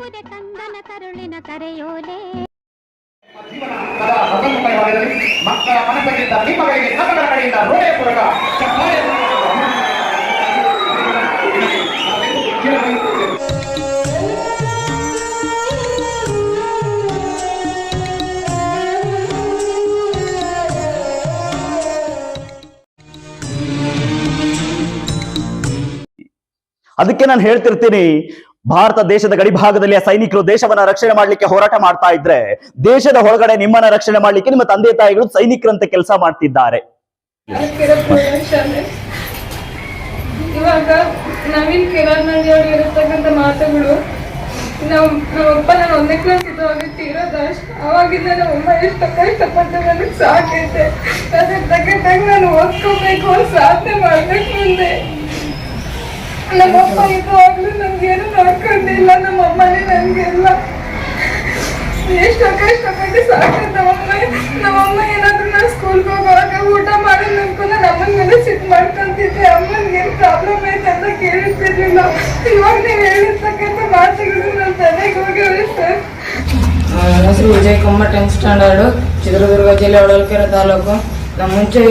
ಎಂಬುದೇ ಕಂದನ ಕರುಳಿನ ಕರೆಯೋಲೆ ಅದಕ್ಕೆ ನಾನು ಹೇಳ್ತಿರ್ತೀನಿ ಭಾರತ ದೇಶದ ಗಡಿ ಭಾಗದಲ್ಲಿ ಆ ಸೈನಿಕರು ದೇಶವನ್ನ ರಕ್ಷಣೆ ಮಾಡ್ಲಿಕ್ಕೆ ಹೋರಾಟ ಮಾಡ್ತಾ ಇದ್ರೆ, ದೇಶದ ಹೊರಗಡೆ ನಿಮ್ಮನ್ನ ರಕ್ಷಣೆ ಮಾಡ್ಲಿಕ್ಕೆ ನಿಮ್ಮ ತಂದೆ ತಾಯಿಗಳು ಸೈನಿಕರಂತೆ ಕೆಲಸ ಮಾಡ್ತಿದ್ದಾರೆ. ಮಾತುಗಳು ಸಾಕೈತೆ. ಸಾಧನೆ ಮಾಡ್ಬೇಕು ಮುಂದೆ ನಮ್ಮಪ್ಪ ಇದ್ದಾಗಲೂ ನಮ್ಗೇನು ನೋಡ್ಕೊಂಡಿಲ್ಲ ನಮ್ಮಮ್ಮನೇ ನನ್ಗೆಲ್ಲ ಎಷ್ಟು ಕಷ್ಟಪಟ್ಟು ಸಾಕಂತ ನಮ್ಮಮ್ಮ ನಮ್ಮಮ್ಮ ಏನಾದ್ರು ನಾನು ಸ್ಕೂಲ್ಗೆ ಹೋಗುವಾಗ ಊಟ ಮಾಡೋದು ಅನ್ಕೊಂಡು ನಮ್ಮನ ಮೇಲೆ ಸಿಟ್ ಮಾಡ್ಕೊಂತಿದ್ದೆ. ಅಮ್ಮನ್ಗೆ ಏನು ಪ್ರಾಬ್ಲಮ್ ಐತೆ ಅಂತ ಕೇಳಿರ್ತಿರ್ಲಿಲ್ಲ. ಇವಾಗ ನೀವು ಹೇಳಿರ್ತಕ್ಕಂಥ ಮಾತುಗಳು ನನ್ನ ತಲೆಗೆ ಹೋಗಿವೆ ಸರ್. ನನ್ನ ಹೆಸರು ವಿಜಯ್ ಕುಮಾರ್ ಟೆಂತ್ ಸ್ಟ್ಯಾಂಡರ್ಡು ಚಿತ್ರದುರ್ಗ ಜಿಲ್ಲೆ ಹೊಳಲ್ಕೆರೆ ತಾಲೂಕು. ನಮ್ಮ ಮುಂಚೆ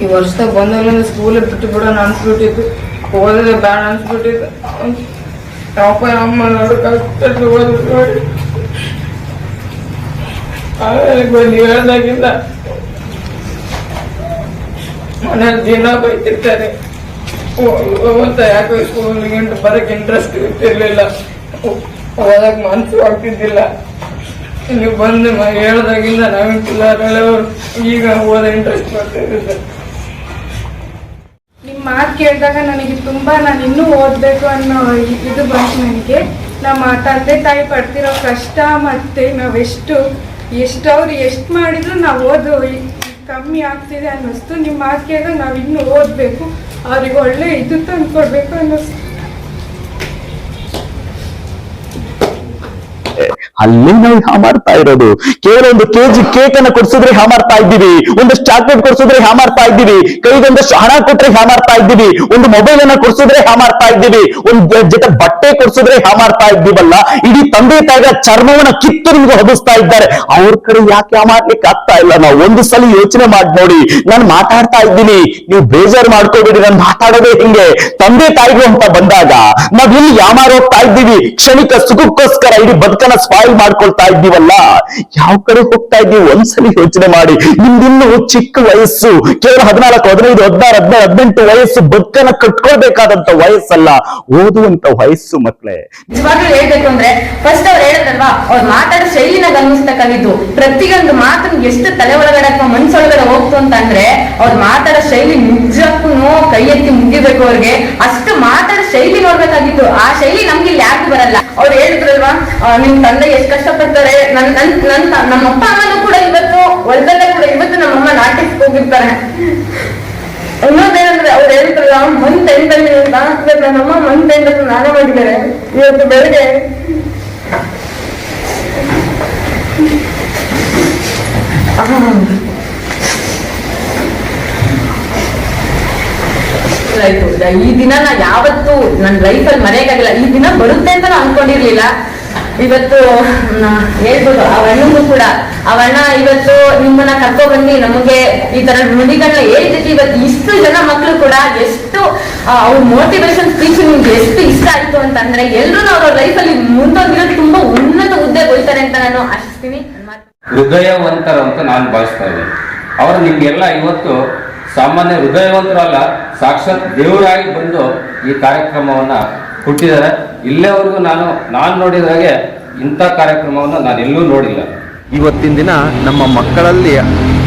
ಈ- ವರ್ಷದಾಗ ಬಂದಾಗಲಿಂದ ಸ್ಕೂಲ್ ಬಿಟ್ಟು ಬಿಡೋಣ ಅನ್ಸ್ಬಿಟ್ಟಿತ್ತು. ಓದಿದ್ರೆ ಬೇಡ ಅನ್ಸ್ಬಿಟ್ಟಿದೆ. ಅಪ್ಪ ಅಮ್ಮ ನೋಡು ಕಷ್ಟ ಓದಿ ನೋಡಿ. ಆಮೇಲೆ ಬಂದು ಹೇಳ್ದಾಗಿಂದ ಮನೇಲಿ ದಿನ ಬೈತಿರ್ತಾರೆ. ಓದ್ತಾ ಯಾಕೋ ಸ್ಕೂಲ್ಗೆ ಬರಕ್ಕೆ ಇಂಟ್ರೆಸ್ಟ್ ಇರ್ತಿರ್ಲಿಲ್ಲ. ಓದಕ್ ಮನಸ್ಸು ಆಗ್ತಿದ್ದಿಲ್ಲ. ಇಲ್ಲಿ ಬಂದು ಹೇಳ್ದಾಗಿಂದ ನಾವೇನ್ ಈಗ ಓದ ಇಂಟ್ರೆಸ್ಟ್ ಬರ್ತಿದೆ ಸರ್ ನಿಮ್ಮ ಮಾತು ಕೇಳಿದಾಗ ನನಗೆ ತುಂಬ ನಾನು ಇನ್ನೂ ಓದಬೇಕು ಅನ್ನೋ ಇದು ಬಂತು ನನಗೆ. ನಮ್ಮ ತಂದೆ ತಾಯಿ ಪಡ್ತಿರೋ ಕಷ್ಟ ಮತ್ತು ನಾವೆಷ್ಟು ಎಷ್ಟು ಅವ್ರು ಎಷ್ಟು ಮಾಡಿದ್ರು ನಾವು ಓದು ಕಮ್ಮಿ ಆಗ್ತಿದೆ ಅನ್ನಿಸ್ತು ನಿಮ್ಮ ಮಾತು ಕೇಳಿದಾಗ ನಾವು ಇನ್ನೂ ಓದಬೇಕು. ಅವ್ರಿಗೆ ಒಳ್ಳೆ ಇದು ತಂದು ಕೊಡಬೇಕು ಅನ್ನಿಸ್ತು ಅಲ್ಲಿ ನಾವು ಹಾಮಾಡ್ತಾ ಇರೋದು. ಕೇವಲ ಒಂದು ಕೆಜಿ ಕೇಕ್ ಅನ್ನ ಕೊಡ್ಸಿದ್ರೆ ಹಾಮಾಡ್ತಾ ಇದ್ದೀವಿ. ಒಂದಷ್ಟು ಚಾಕ್ಲೇಟ್ ಕೊಡ್ಸಿದ್ರೆ ಹಾಮಾಡ್ತಾ ಇದ್ದೀವಿ. ಕೈಗೊಂದಷ್ಟು ಹಣ ಕೊಟ್ರೆ ಹಾಮಾಡ್ತಾ ಇದ್ದೀವಿ. ಒಂದು ಮೊಬೈಲ್ ಅನ್ನ ಕೊಡ್ಸಿದ್ರೆ ಹಾಮಾಡ್ತಾ ಇದ್ದೀವಿ. ಒಂದು ಜೊತೆ ಬಟ್ಟೆ ಕೊಡ್ಸಿದ್ರೆ ಹಾಮಾಡ್ತಾ ಇದ್ದೀವಲ್ಲ. ಇಡೀ ತಂದೆ ತಾಯಿಗ ಚರ್ಮವನ್ನ ಕಿತ್ತು ನಿಮ್ಗೆ ಹೊದಿಸ್ತಾ ಇದ್ದಾರೆ. ಅವ್ರ ಕಡೆ ಯಾಕೆ ಹಾಮಾಡ್ಲಿಕ್ಕೆ ಆಗ್ತಾ ಇಲ್ಲ? ನಾವು ಒಂದು ಸಲ ಯೋಚನೆ ಮಾಡಿ ನೋಡಿ. ನಾನು ಮಾತಾಡ್ತಾ ಇದ್ದೀನಿ. ನೀವು ಬೇಜಾರು ಮಾಡ್ಕೋಬೇಡಿ. ನಾನು ಮಾತಾಡೋದೇ ಹಿಂಗೆ. ತಂದೆ ತಾಯಿಗೂ ಅಂತ ಬಂದಾಗ ನಾವ್ ಇಲ್ಲಿ ಯಾಮಾರ್ ಹೋಗ್ತಾ ಇದ್ದೀವಿ. ಕ್ಷಣಿಕ ಸುಖಕ್ಕೋಸ್ಕರ ಇಡೀ ಬದುಕನ್ನ ಸ್ಪಾಯಿಲ್ ಮಾಡ್ಕೊಳ್ತಾ ಇದ್ದೀವಲ್ಲ? ಯಾವ ಕಡೆ ಹೋಗ್ತಾ ಇದ್ದೀವಿ? ಒಂದ್ಸಲಿ ಯೋಚನೆ ಮಾಡಿ. ನಿಮ್ದಿನ್ನು ಚಿಕ್ಕ ವಯಸ್ಸು, ಕೇವಲ ಹದಿನಾಲ್ಕು, ಹದಿನೈದು, ಹದಿನಾರು ಹದಿನಾರು, ಹದಿನೆಂಟು ವಯಸ್ಸು ಬದುಕನ್ನ ಕಟ್ಕೊಳ್ಬೇಕಾದಂತ ವಯಸ್ಸಲ್ಲ. ಓದುವಂತ ವಯಸ್ಸು ಮಕ್ಕಳೇ ನಿಜವಾಗ್ಲೂ ಹೇಳ್ಬೇಕು ಅಂದ್ರೆ ಫಸ್ಟ್ ಅವ್ರು ಹೇಳಿದ್ರಲ್ವಾ, ಅವ್ರು ಮಾತಾಡೋ ಶೈಲಿನ ಗಮನಿಸ್ತಕ್ಕಂಥದ್ದು ಪ್ರತಿಯೊಂದು ಮಾತನ್ನು ಎಷ್ಟು ತಲೆ ಒಳಗಡೆ ಅಥವಾ ಮನ್ಸೊಳಗಡೆ ಹೋಗ್ತು ಅಂತ ಅಂದ್ರೆ, ಅವ್ರು ಮಾತಾಡೋ ಶೈಲಿ ನಿಜಕ್ಕೂ ಕೈ ಎತ್ತಿ ಮುಗಿಬೇಕು ಅವ್ರಿಗೆ. ಅಷ್ಟು ಮಾತಾಡೋ ಶೈಲಿ ನೋಡ್ಬೇಕಾಗಿತ್ತು ಆ ಶೈಲಿ ನಮ್ಗೆ ಇಲ್ಲಿ ಯಾಕೆ ಬರಲ್ಲ. ಅವ್ರು ಹೇಳಿದ್ರಲ್ವಾ ನಿಮ್ ತಂದೆ ಎಷ್ಟು ಕಷ್ಟಪಡ್ತಾರೆ? ನನ್ ನನ್ ನನ್ ನಮ್ಮ ಅಪ್ಪ ಅಮ್ಮನೂ ಕೂಡ ಇವತ್ತು ಹೊಲದಲ್ಲೇ ಕೂಡ ಇವತ್ತು ನಮ್ಮಮ್ಮ ನಾಟಿಸ್ಕ್ ಹೋಗಿರ್ತಾರೆ. ಇನ್ನೊಂದೇನಂದ್ರೆ ಅವ್ರು ಹೇಳ್ತಾರಲ್ಲ ಮಂತ್ ಎಂಟಲ್ಲಿ ಅಂತ. ಇವತ್ತು ನಮ್ಮಮ್ಮ ಮಂತ್ ಎಂಟಲ್ಲಿ ನಾನೇ ಮಾಡಿದ್ದಾರೆ. ಇವತ್ತು ಬೆಳಗ್ಗೆ. ಆಯ್ತು. ಈ ದಿನ ನಾ ಯಾವತ್ತು ನನ್ನ ಲೈಫಲ್ಲಿ ಮರೆಯಕ್ಕಾಗಿಲ್ಲ ಈ ದಿನ ಬರುತ್ತೆ ಅಂತ ನಾನು ಅನ್ಕೊಂಡಿರ್ಲಿಲ್ಲ. ಇವತ್ತು ಹೇಳ್ಬೋದು, ಆ ಹಣ್ಣು ಕೂಡ. ಅವಣ್ಣ ಇವತ್ತು ನಿಮ್ಮನ್ನ ಕರ್ಕೊ ಬಂದು ನಮಗೆ ಈ ತರ ನುಡಿಗಳನ್ನ ಹೇಳ್ತಿತ್ತು ಇವತ್ತು ಇಷ್ಟು ಜನ ಮಕ್ಕಳು ಕೂಡ ಎಷ್ಟು ಅವ್ರ ಮೋಟಿವೇಶನ್ ಸ್ಪೀಚ್ ನಿಮ್ಗೆ ಎಷ್ಟು ಇಷ್ಟ ಆಯ್ತು ಅಂತಂದ್ರೆ ಎಲ್ಲರೂ ಅವ್ರ ಲೈಫಲ್ಲಿ ಮುಂದೋಗಿರೋದು ತುಂಬಾ ಉನ್ನತ ಹುದ್ದೆ ಬೋಯ್ತಾರೆ ಅಂತ ನಾನು ಆಶಿಸ್ತೀನಿ. ಹೃದಯವಂತರು ಅಂತ ನಾನು ಭಾವಿಸ್ತಾ ಇದ್ದೀನಿ. ಅವರು ನಿಮ್ಗೆಲ್ಲ ಇವತ್ತು ಸಾಮಾನ್ಯ ಹೃದಯವಂತರಲ್ಲ ಸಾಕ್ಷಾತ್ ದೇವರಾಗಿ ಬಂದು ಈ ಕಾರ್ಯಕ್ರಮವನ್ನ ಹುಟ್ಟಿದ್ದಾರೆ ಇಲ್ಲೇವರೆಗೂ ನಾನು ನಾನು ನೋಡಿದ ಹಾಗೆ ಇಂಥ ಕಾರ್ಯಕ್ರಮವನ್ನು ನಾನು ಎಲ್ಲೂ ನೋಡಿಲ್ಲ. ಇವತ್ತಿನ ದಿನ ನಮ್ಮ ಮಕ್ಕಳಲ್ಲಿ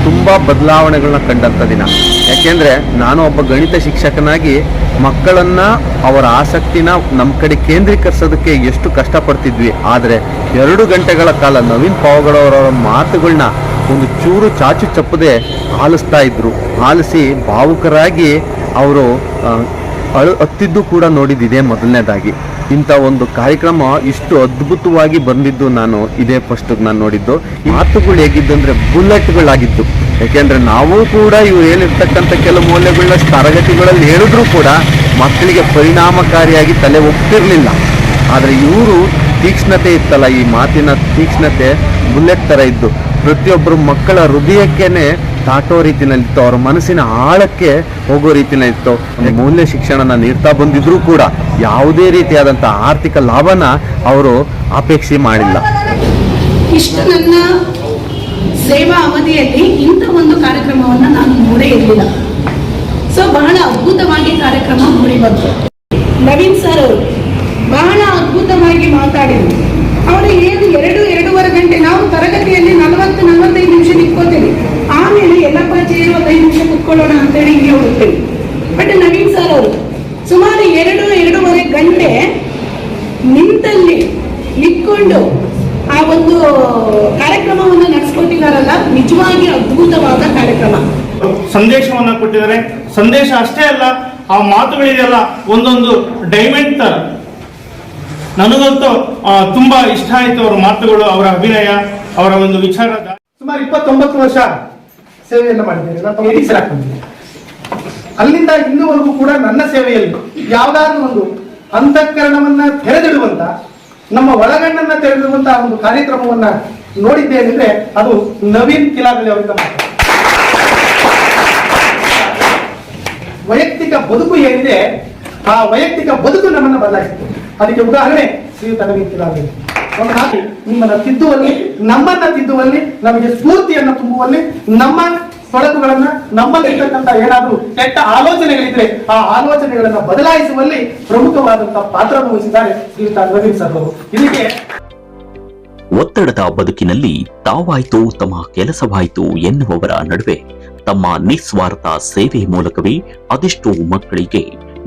ತುಂಬ ಬದಲಾವಣೆಗಳನ್ನ ಕಂಡಂಥ ದಿನ. ಯಾಕೆಂದರೆ ನಾನು ಒಬ್ಬ ಗಣಿತ ಶಿಕ್ಷಕನಾಗಿ ಮಕ್ಕಳನ್ನ ಅವರ ಆಸಕ್ತಿನ ನಮ್ಮ ಕಡೆ ಕೇಂದ್ರೀಕರಿಸೋದಕ್ಕೆ ಎಷ್ಟು ಕಷ್ಟಪಡ್ತಿದ್ವಿ. ಆದರೆ ಎರಡು ಗಂಟೆಗಳ ಕಾಲ ನವೀನ್ ಪಾವಗಡವರವರ ಮಾತುಗಳನ್ನ ಒಂದು ಚೂರು ಚಾಚು ಚಪ್ಪದೆ ಆಲಿಸ್ತಾ ಇದ್ದರು ಆಲಿಸಿ ಭಾವುಕರಾಗಿ ಅವರು ಅಳು ಹತ್ತಿದ್ದು ಕೂಡ ನೋಡಿದ್ದಿದೆ ಮೊದಲನೇದಾಗಿ. ಇಂಥ ಒಂದು ಕಾರ್ಯಕ್ರಮ ಇಷ್ಟು ಅದ್ಭುತವಾಗಿ ಬಂದಿದ್ದು ನಾನು ಇದೇ ಫಸ್ಟ್ ನಾನು ನೋಡಿದ್ದು. ಮಾತುಗಳು ಹೇಗಿದ್ದು ಅಂದರೆ ಬುಲೆಟ್ಗಳಾಗಿತ್ತು ಯಾಕೆಂದ್ರೆ ನಾವು ಕೂಡ ಇವ್ರು ಏನಿರ್ತಕ್ಕಂಥ ಕೆಲವು ಮೌಲ್ಯಗಳನ್ನ ತರಗತಿಗಳಲ್ಲಿ ಹೇಳಿದ್ರು ಕೂಡ ಮಕ್ಕಳಿಗೆ ಪರಿಣಾಮಕಾರಿಯಾಗಿ ತಲೆ ಒಪ್ತಿರಲಿಲ್ಲ. ಆದರೆ ಇವರು ತೀಕ್ಷ್ಣತೆ ಇತ್ತಲ್ಲ, ಈ ಮಾತಿನ ತೀಕ್ಷ್ಣತೆ ಬುಲೆಟ್ ತರ ಇದ್ದು. ಪ್ರತಿಯೊಬ್ಬರು ಮಕ್ಕಳ ಹೃದಯಕ್ಕೇನೆ ತಾಟೋ ರೀತಿನಲ್ಲಿತ್ತು ಅವರ ಮನಸ್ಸಿನ ಆಳಕ್ಕೆ ಹೋಗೋ ರೀತಿನಲ್ಲಿತ್ತು ಮೌಲ್ಯ ಶಿಕ್ಷಣನ ನೀಡ್ತಾ ಬಂದಿದ್ರೂ ಕೂಡ ಯಾವುದೇ ರೀತಿಯಾದಂಥ ಆರ್ಥಿಕ ಲಾಭನ ಅವರು ಅಪೇಕ್ಷೆ ಮಾಡಿಲ್ಲ. ಇಷ್ಟು ನನ್ನ ಸೇವಾ ಅವಧಿಯಲ್ಲಿ ಇಂಥ ಒಂದು ಕಾರ್ಯಕ್ರಮವನ್ನು ನಾನು ನೋಡೇ ಇರಲಿಲ್ಲ. ಸೊ ಬಹಳ ಅದ್ಭುತವಾಗಿ ಕಾರ್ಯಕ್ರಮ ಮೂಡಿ ಬಂತು. ನವೀನ್ ಸರ್ ಅವರು ಬಹಳ ಅದ್ಭುತವಾಗಿ ಮಾತಾಡಿದರು. ಅವರು ಏನು ಎರಡು, ಎರಡೂವರೆ ಗಂಟೆ, ನಾವು ತರಗತಿಯಲ್ಲಿ ನಲವತ್ತು, ನಲವತ್ತೈದು ನಿಮಿಷ ನಿಂತ್ಕೋತೇವೆ. ಆಮೇಲೆ ಎಲ್ಲಪ್ಪ ಚೇರು ಒಂದು ಐದು ನಿಮಿಷ ಕುತ್ಕೊಳ್ಳೋಣ ಅಂತೇಳಿ ಹಿಂಗೆ ಹೋಗ್ತೀವಿ ಬಟ್ ನವೀನ್ ಸರ್ ಅವರು, ಸುಮಾರು ಎರಡು, ಎರಡೂವರೆ ಗಂಟೆ ನಿಂತಲ್ಲಿ ನಿಂತ್ಕೊಂಡು ಆ ಒಂದು ಕಾರ್ಯಕ್ರಮವನ್ನು ನಡೆಸ್ಕೊಟ್ಟಿದಾರಲ್ಲ ನಿಜವಾಗಿ ಅದ್ಭುತವಾದ ಕಾರ್ಯಕ್ರಮ. ಸಂದೇಶವನ್ನ ಕೊಟ್ಟಿದ್ದಾರೆ. ಸಂದೇಶ ಅಷ್ಟೇ ಅಲ್ಲ, ಆ ಮಾತುಗಳಿದೆಯಲ್ಲ ಒಂದೊಂದು ಡೈಮಂಡ್ ತರ. ನನಗಂತೂ ತುಂಬಾ ಇಷ್ಟ ಆಯ್ತು ಅವರ ಮಾತುಗಳು, ಅವರ ಅಭಿನಯ, ಅವರ ಒಂದು ವಿಚಾರ. ಸುಮಾರು ಇಪ್ಪತ್ತೊಂಬತ್ತು ವರ್ಷ ಸೇವೆಯನ್ನು ಮಾಡಿದ್ದೇನೆ. ನಾನು ಅಲ್ಲಿಂದ ಇನ್ನುವರೆಗೂ ಕೂಡ ನನ್ನ ಸೇವೆಯಲ್ಲಿ ಯಾವ್ದಾದ್ರು ಒಂದು ಅಂತಃಕರಣವನ್ನ ತೆರೆದಿಡುವಂತ, ನಮ್ಮ ಒಳಗಣ್ಣನ್ನ ತೆರೆದಿಡುವಂತ ಒಂದು ಕಾರ್ಯಕ್ರಮವನ್ನ ನೋಡಿದ್ದೇನೆಂದ್ರೆ ಅದು ನವೀನ್ ಕಿಲಾಗಲಿ ಅವರಿಂದ ವೈಯಕ್ತಿಕ ಬದುಕು ಏನಿದೆ, ಆ ವೈಯಕ್ತಿಕ ಬದುಕು ನಮ್ಮನ್ನ ಬದಲಾಯಿಸಿತು ಅದಕ್ಕೆ ಉದಾಹರಣೆ ಶ್ರೀಯುತ ಹಾಗೆ ನಿಮ್ಮನ್ನ ತಿದ್ದುವಲ್ಲಿ ನಮ್ಮನ್ನ ತಿದ್ದುವಲ್ಲಿ ನಮಗೆ ಸ್ಫೂರ್ತಿಯನ್ನು ತುಂಬುವಲ್ಲಿ ನಮ್ಮ ತೊಡಕುಗಳನ್ನ ನಮ್ಮಲ್ಲಿರ್ತಕ್ಕಂಥ ಏನಾದರೂ ಕೆಟ್ಟ ಆಲೋಚನೆಗಳಿದ್ರೆ ಆ ಆಲೋಚನೆಗಳನ್ನ ಬದಲಾಯಿಸುವಲ್ಲಿ ಪ್ರಮುಖವಾದಂತಹ ಪಾತ್ರವನ್ನು ವಹಿಸಿದ್ದಾರೆ ಶ್ರೀಯುತ ರವೀಂದ್ರ ಸರ್ ಇದಕ್ಕೆ ಒತ್ತಡದ ಬದುಕಿನಲ್ಲಿ ತಾವಾಯ್ತು, ತಮ್ಮ ಕೆಲಸವಾಯ್ತು ಎನ್ನುವವರ ನಡುವೆ ತಮ್ಮ ನಿಸ್ವಾರ್ಥ ಸೇವೆ ಮೂಲಕವೇ ಅದೆಷ್ಟೋ ಮಕ್ಕಳಿಗೆ